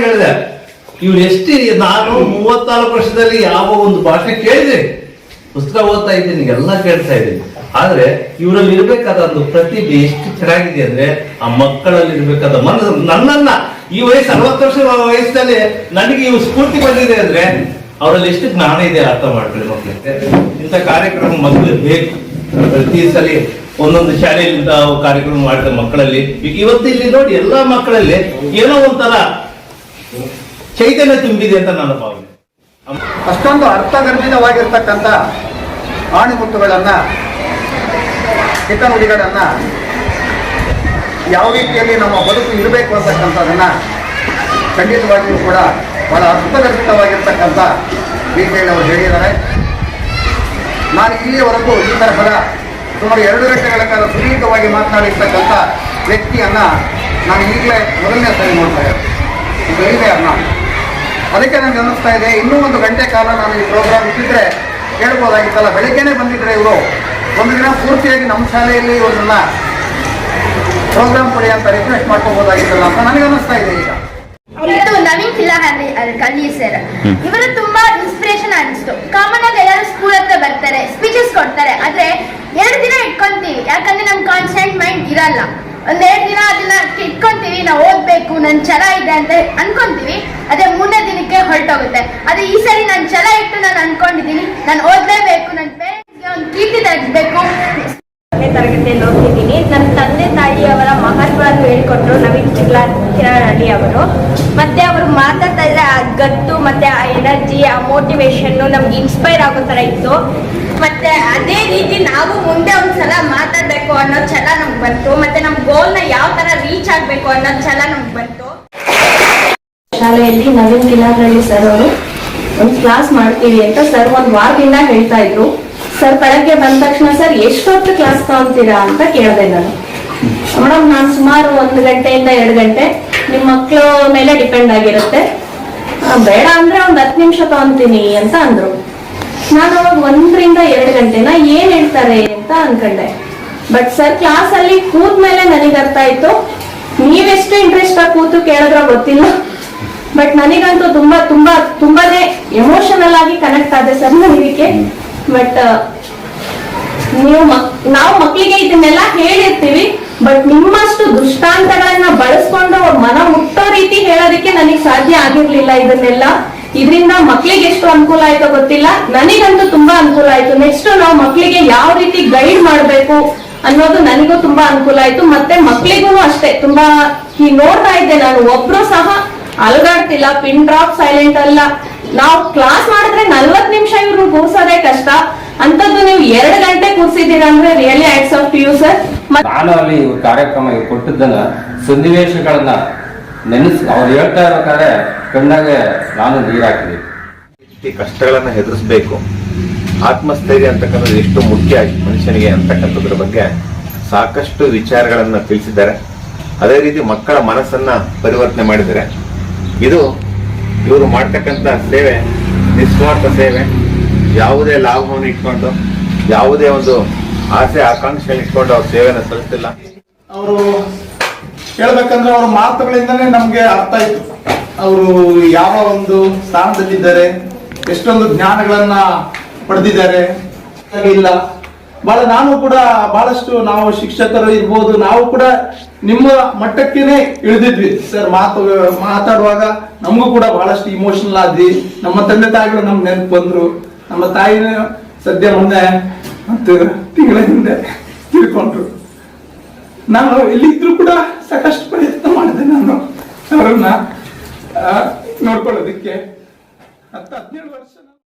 ಹೇಳಿದೆ. ಇವ್ರು ಎಷ್ಟು ನಾನು ಮೂವತ್ನಾಲ್ಕು ವರ್ಷದಲ್ಲಿ ಯಾವ ಒಂದು ಭಾಷೆ ಕೇಳಿದೆ. ಪುಸ್ತಕ ಓದ್ತಾ ಇದ್ದೀನಿ, ಎಲ್ಲ ಕೇಳ್ತಾ ಇದ್ದೀನಿ. ಆದ್ರೆ ಇವರಲ್ಲಿ ಇರಬೇಕಾದ ಒಂದು ಪ್ರತಿಭೆ ಎಷ್ಟು ಚೆನ್ನಾಗಿದೆ ಅಂದ್ರೆ ಆ ಮಕ್ಕಳಲ್ಲಿ ಇರ್ಬೇಕಾದ ಮನಸ್ಸು. ನನ್ನನ್ನ ಈ ವಯಸ್ಸು ಅರವತ್ತು ವರ್ಷ ವಯಸ್ಸಲ್ಲಿ ನನಗೆ ಇವು ಸ್ಫೂರ್ತಿ ಬಂದಿದೆ ಅಂದ್ರೆ ಅವರಲ್ಲಿ ಎಷ್ಟು ಜ್ಞಾನ ಇದೆ ಅರ್ಥ ಮಾಡ್ಕೊಳ್ಳಿ ಮಕ್ಕಳಿಗೆ ಇಂಥ ಕಾರ್ಯಕ್ರಮ ಮಕ್ಕಳು ಬೇಕು. ಪ್ರತಿ ಸಲ ಒಂದೊಂದು ಶಾಲೆಯಲ್ಲಿ ಇಂಥ ಕಾರ್ಯಕ್ರಮ ಮಾಡಿದ ಮಕ್ಕಳಲ್ಲಿ, ಇವತ್ತು ಇಲ್ಲಿ ನೋಡಿ ಎಲ್ಲಾ ಮಕ್ಕಳಲ್ಲಿ ಏನೋ ಒಂಥರ ಚೈತನ್ಯ ತುಂಬಿದೆ ಅಂತ ನನ್ನ ಭಾವನೆ. ಅಷ್ಟೊಂದು ಅರ್ಥಗರ್ಭಿತವಾಗಿರ್ತಕ್ಕಂಥ ಆಣಿಮುತ್ತುಗಳನ್ನ ಹಿತನುಡಿಗಳನ್ನ ಯಾವ ರೀತಿಯಲ್ಲಿ ನಮ್ಮ ಬದುಕು ಇರಬೇಕು ಅಂತಕ್ಕಂಥದನ್ನ ಖಂಡಿತವಾಗಿಯೂ ಕೂಡ ಬಹಳ ಅರ್ಥಗರ್ಭಿತವಾಗಿರ್ತಕ್ಕಂಥ ರೀತಿಯಲ್ಲಿ ಅವರು ಹೇಳಿದ್ದಾರೆ. ನಾನು ಇಲ್ಲಿಯವರೆಗೂ ಈ ತರಹದ ಸುಮಾರು ಎರಡು ಗಂಟೆಗಳ ಕಾಲ ಸುದೀರ್ಘವಾಗಿ ಮಾತನಾಡಿರ್ತಕ್ಕಂಥ ವ್ಯಕ್ತಿಯನ್ನ ನಾನು ಈಗಲೇ ಮೊದಲನೇ ಸರಿ ನೋಡ್ತಾ ಬೆಳಿದೆ ಅನ್ನ ಅದಕ್ಕೆ ನನಗೆ ಅನ್ನಿಸ್ತಾ ಇದೆ, ಇನ್ನೂ ಒಂದು ಗಂಟೆ ಕಾಲ ನಾನು ಈ ಪ್ರೋಗ್ರಾಮ್ ಇಟ್ಟಿದ್ರೆ ಹೇಳ್ಬೋದಾಗಿತ್ತಲ್ಲ ಬೆಳಿಗ್ಗೆನೆ ಬಂದಿದ್ರೆ ಇವರು ಒಂದು ದಿನ ಪೂರ್ತಿಯಾಗಿ ನಮ್ಮ ಶಾಲೆಯಲ್ಲಿ ಇವರನ್ನ ಪ್ರೋಗ್ರಾಮ್ ಕೊಡಿ ಅಂತ ರಿಕ್ವೆಸ್ಟ್ ಮಾಡ್ಕೋಬಹುದಾಗಿತ್ತಲ್ಲ ಅಂತ ನನಗೆ ಅನಿಸ್ತಾ ಇದೆ ಈಗ. ನವೀನ್ ಸರ್ ಇವರು ತುಂಬಾ ಇನ್ಸ್ಪಿರೇಷನ್ ಅನಿಸ್ತು ಕಾಮನ್ ಆಗಿ ಎಲ್ಲರೂ ಸ್ಕೂಲ್ ಹತ್ರ ಬರ್ತಾರೆ ಸ್ಪೀಚಸ್ ಕೊಡ್ತಾರೆ. ಆದ್ರೆ ಎರಡು ದಿನ ಇಟ್ಕೊಂತೀವಿ. ಯಾಕಂದ್ರೆ ನಮ್ ಕಾನ್ಸೆಂಟ್ ಮೈಂಡ್ ಇರಲ್ಲ. ಒಂದೆರಡು ದಿನ ಅದನ್ನ ಇಟ್ಕೊಂತೀವಿ ನಾವು ಓದ್ಬೇಕು ನನ್ ಛಲ ಇದೆ ಅಂತ ಅನ್ಕೊಂತೀವಿ. ಅದೇ ಮೂರನೇ ದಿನಕ್ಕೆ ಹೊರಟೋಗುತ್ತೆ. ಅದೇ ಈ ಸರಿ ನಾನು ಛಲ ಇಟ್ಟು ನಾನು ಅನ್ಕೊಂಡಿದ್ದೀನಿ ನಾನು ಓದ್ಲೇಬೇಕು ಹತ್ತನೇ ತರಗತಿಯಲ್ಲಿ ಓದ್ತಿದ್ದೀನಿ. ನನ್ನ ತಂದೆ ತಾಯಿಯವರ ಮಹತ್ವವನ್ನು ಹೇಳಿಕೊಟ್ರು ನವೀನ್ ಕಿರ್ಲಾ ಕಿರಹಳ್ಳಿ ಅವರು. ಮತ್ತೆ ಅವರು ಮಾತಾಡ್ತಾ ಇದ್ರೆ ಆ ಗತ್ತು ಮತ್ತೆ ಆ ಎನರ್ಜಿ ಆ ಮೋಟಿವೇಶನ್ ನಮ್ಗೆ ಇನ್ಸ್ಪೈರ್ ಆಗೋ ತರ ಇತ್ತು. ಮತ್ತೆ ಅದೇ ರೀತಿ ನಾವು ಮುಂದೆ ಒಂದ್ಸಲ ಮಾತಾಡ್ಬೇಕು ಅನ್ನೋ ಛಲ ನಮ್ಗೆ ಬಂತು. ಮತ್ತೆ ನಮ್ಮ ಗೋಲ್ನ ಯಾವ ತರ ರೀಚ್ ಆಗ್ಬೇಕು ಅನ್ನೋ ಛಲ ನಮ್ಗೆ ಬಂತು. ಶಾಲೆಯಲ್ಲಿ ನವೀನ್ ಕಿಲಾರಳ್ಳಿ ಸರ್ ಅವರು, ಒಂದು ಕ್ಲಾಸ್ ಮಾಡ್ತೀವಿ ಅಂತ ಸರ್ ಒಂದು ವಾರದಿಂದ ಹೇಳ್ತಾ ಇದ್ರು. ಸರ್, ಬೆಳಗ್ಗೆ ಬಂದ ತಕ್ಷಣ, ಸರ್, ಎಷ್ಟೊತ್ತು ಕ್ಲಾಸ್ ತಗೊಂತೀರಾ ಅಂತ ಕೇಳಿದೆ ನಾನು. ಮೇಡಮ್ ನಾನು ಸುಮಾರು ಒಂದು ಗಂಟೆಯಿಂದ ಎರಡು ಗಂಟೆ. ನಿಮ್ಮ ಮಕ್ಕಳ ಮೇಲೆ ಡಿಪೆಂಡ್ ಆಗಿರುತ್ತೆ. ಬೇಡ ಅಂದ್ರೆ ಒಂದು ಹತ್ತು ನಿಮಿಷ ತಗೊಂತೀನಿ, ಅಂತ ಅಂದ್ರು. ನಾನು ಅವಾಗ ಒಂದರಿಂದ ಎರಡು ಗಂಟೆನ? ಏನ್ ಹೇಳ್ತಾರೆ? ಅಂತ ಅನ್ಕೊಂಡೆ. ಬಟ್ ಸರ್ ಕ್ಲಾಸ್ ಅಲ್ಲಿ ಕೂತ್ಮೇಲೆ ನನಗೆ ಅರ್ಥ ಆಯ್ತು. ನೀವೆಷ್ಟು ಇಂಟ್ರೆಸ್ಟ್ ಆಗಿ ಕೂತು ಕೇಳಿದ್ರ ಗೊತ್ತಿಲ್ಲ. ಬಟ್ ನನಗಂತೂ ತುಂಬಾ ತುಂಬಾ, ತುಂಬಾನೇ ಎಮೋಷನಲ್ ಆಗಿ ಕನೆಕ್ಟ್ ಆದೆ ಸರ್, ನನಗೆ. ಬಟ್ ನೀವು ಮಕ್- ನಾವು ಮಕ್ಕಳಿಗೆ ಇದನ್ನೆಲ್ಲ ಹೇಳಿರ್ತೀವಿ ಬಟ್ ನಿಮ್ಮಷ್ಟು ದೃಷ್ಟಾಂತಗಳನ್ನ ಬಳಸ್ಕೊಂಡು ಅವ್ರ ಮನ ಮುಟ್ಟೋ ರೀತಿ ಹೇಳೋದಕ್ಕೆ ನನಗೆ ಸಾಧ್ಯ ಆಗಿರ್ಲಿಲ್ಲ ಇದನ್ನೆಲ್ಲ. ಇದರಿಂದ ಮಕ್ಕಳಿಗೆ ಎಷ್ಟು ಅನುಕೂಲ ಆಯ್ತೋ ಗೊತ್ತಿಲ್ಲ. ನನಗಂತೂ ತುಂಬಾ ಅನುಕೂಲ ಆಯ್ತು. ನೆಕ್ಸ್ಟ್ ನಾವು ಮಕ್ಕಳಿಗೆ ಯಾವ ರೀತಿ ಗೈಡ್ ಮಾಡ್ಬೇಕು ಅನ್ನೋದು ನನಗೂ ತುಂಬಾ ಅನುಕೂಲ ಆಯ್ತು. ಮತ್ತೆ ಮಕ್ಕಳಿಗೂ ಅಷ್ಟೇ. ತುಂಬಾ ಈ ನೋಡ್ತಾ ಇದ್ದೆ ನಾನು. ಒಬ್ರು ಸಹ ಅಲುಗಾಡ್ತಿಲ್ಲ. ಪಿನ್ ಡ್ರಾಪ್ ಸೈಲೆಂಟ್ ಅಲ್ಲ. ನಾವು ಕ್ಲಾಸ್ ಮಾಡಿದ್ರೆ ನಲ್ವತ್ ನಿಮಿಷ ಇವ್ರು ಕೂರ್ಸೋದೇ ಕಷ್ಟ. ಅಂತದ್ದು ನೀವು ಎರಡು ಗಂಟೆ ಕೂರ್ಸಿದ್ದೀರಾ ಅಂದ್ರೆ really hats off to you sir ನಾನು ಅಲ್ಲಿ ಇವ್ರ ಕಾರ್ಯಕ್ರಮ ಕೊಟ್ಟಿದ್ದನ್ನ ಸನ್ನಿವೇಶಗಳನ್ನ ನೆನೆಸ್ ಅವ್ರು ಹೇಳ್ತಾ ಇರ್ಬೇಕಾದ್ರೆ ಕಣ್ಣಾಗೆ ನಾನು ನೀರಾಕಿದೆ ಕಷ್ಟಗಳನ್ನ ಹೆದರಿಸಬೇಕು. ಆತ್ಮಸ್ಥೈರ್ಯ ಅಂತಕ್ಕಂಥದ್ದು ಎಷ್ಟು ಮುಖ್ಯ ಮನುಷ್ಯನಿಗೆ ಅಂತಕ್ಕಂಥದ್ರ ಬಗ್ಗೆ ಸಾಕಷ್ಟು ವಿಚಾರಗಳನ್ನ ತಿಳಿಸಿದ್ದಾರೆ. ಅದೇ ರೀತಿ ಮಕ್ಕಳ ಮನಸ್ಸನ್ನ ಪರಿವರ್ತನೆ ಮಾಡಿದರೆ ಇದು ಇವರು ಮಾಡ್ತಕ್ಕಂಥ ಸೇವೆ, ನಿಸ್ವಾರ್ಥ ಸೇವೆ, ಯಾವುದೇ ಲಾಭವನ್ನು ಇಟ್ಕೊಂಡು, ಯಾವುದೇ ಒಂದು ಆಸೆ ಆಕಾಂಕ್ಷೆ ಇಟ್ಕೊಂಡು ಅವ್ರ ಸೇವೆಯನ್ನು ಸಲ್ಲಿಸಿಲ್ಲ ಅವರು ಹೇಳ್ಬೇಕಂದ್ರೆ ಅವ್ರ ಮಾತುಗಳಿಂದನೇ ನಮಗೆ ಅರ್ಥ ಆಯ್ತು. ಅವರು ಯಾವ ಒಂದು ಸ್ಥಾನದಲ್ಲಿದ್ದಾರೆ, ಎಷ್ಟೊಂದು ಜ್ಞಾನಗಳನ್ನ ಪಡೆದಿದ್ದಾರೆ. ಇಲ್ಲ. ಬಹಳ ನಾನು ಕೂಡ ಬಹಳಷ್ಟು ನಾವು ಶಿಕ್ಷಕರು ಇರ್ಬೋದು, ನಾವು ಕೂಡ ನಿಮ್ಮ ಮಟ್ಟಕ್ಕೇನೆ ಇಳಿದಿದ್ವಿ. ಸರ್, ಮಾತು, ಮಾತಾಡುವಾಗ ನಮಗೂ ಕೂಡ ಬಹಳಷ್ಟು ಇಮೋಷನಲ್ ಆದ್ವಿ. ನಮ್ಮ ತಂದೆ ತಾಯಿಗಳು ನಮ್ಗೆ ನೆನಪು ಬಂದ್ರು. ನಮ್ಮ ತಾಯಿನ ಸದ್ಯ ಮೊನ್ನೆ ತಿಂಗಳ ಹಿಂದೆ ತಿಳ್ಕೊಂಡ್ರು. ನಾನು ಇಲ್ಲಿದ್ರು ಕೂಡ ಸಾಕಷ್ಟು ಪ್ರಯತ್ನ ಮಾಡಿದೆ ನಾನು. ಅವರನ್ನ ನೋಡ್ಕೊಳ್ಳೋದಕ್ಕೆ. ಹತ್ತು ಹದಿನೇಳು ವರ್ಷ